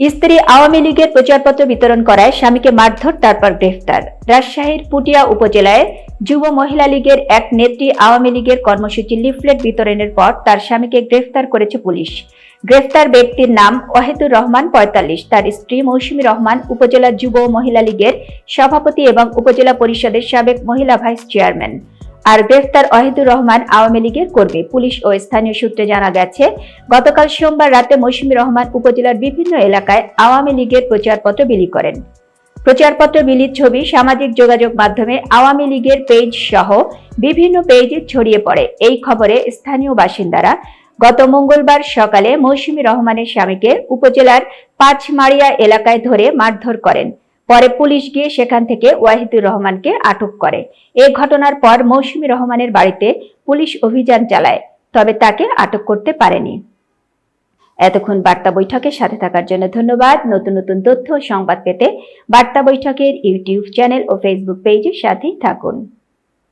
স্ত্রী আওয়ামী লীগের প্রচারপত্র বিতরণ করায় স্বামীকে মারধর, তারপর গ্রেফতার। রাজশাহীর পুটিয়া উপজেলায় যুব মহিলা লীগের এক নেত্রী আওয়ামী লীগের কর্মসূচি লিফলেট বিতরণের পর তার স্বামীকে গ্রেফতার করেছে পুলিশ। গ্রেফতার ব্যক্তির নাম ওয়াহিদুর রহমান পঁয়তাল্লিশ। তার স্ত্রী মৌসুমী রহমান উপজেলা যুব মহিলা লীগের সভাপতি এবং উপজেলা পরিষদের সাবেক মহিলা ভাইস চেয়ারম্যান। আর গ্রেফতার ওয়াহিদুর রহমান আওয়ামী লীগের কর্মী। পুলিশ ও স্থানীয় সূত্রে জানা গেছে, গতকাল সোমবার রাতে মৌসুমী রহমান উপজেলার বিভিন্ন এলাকায় আওয়ামী লীগের প্রচারপত্র বিলি করেন। প্রচারপত্র বিলির ছবি সামাজিক যোগাযোগ মাধ্যমে আওয়ামী লীগের পেজ সহ বিভিন্ন পেজে ছড়িয়ে পড়ে। এই খবরে স্থানীয় বাসিন্দারা গত মঙ্গলবার সকালে মৌসুমী রহমানের স্বামীকে উপজেলার পাঁচমারিয়া এলাকায় ধরে মারধর করেন। পরে পুলিশ গিয়ে সেখান থেকে ওয়াহিদুর রহমানকে আটক করে। এ ঘটনার পর মৌসুমী রহমানের বাড়িতে পুলিশ অভিযান চালায়, তবে তাকে আটক করতে পারেনি। এতক্ষণ বার্তা বৈঠকের সাথে থাকার জন্য ধন্যবাদ। নতুন নতুন তথ্য সংবাদ পেতে বার্তা বৈঠকের ইউটিউব চ্যানেল ও ফেসবুক পেজের সাথেই থাকুন।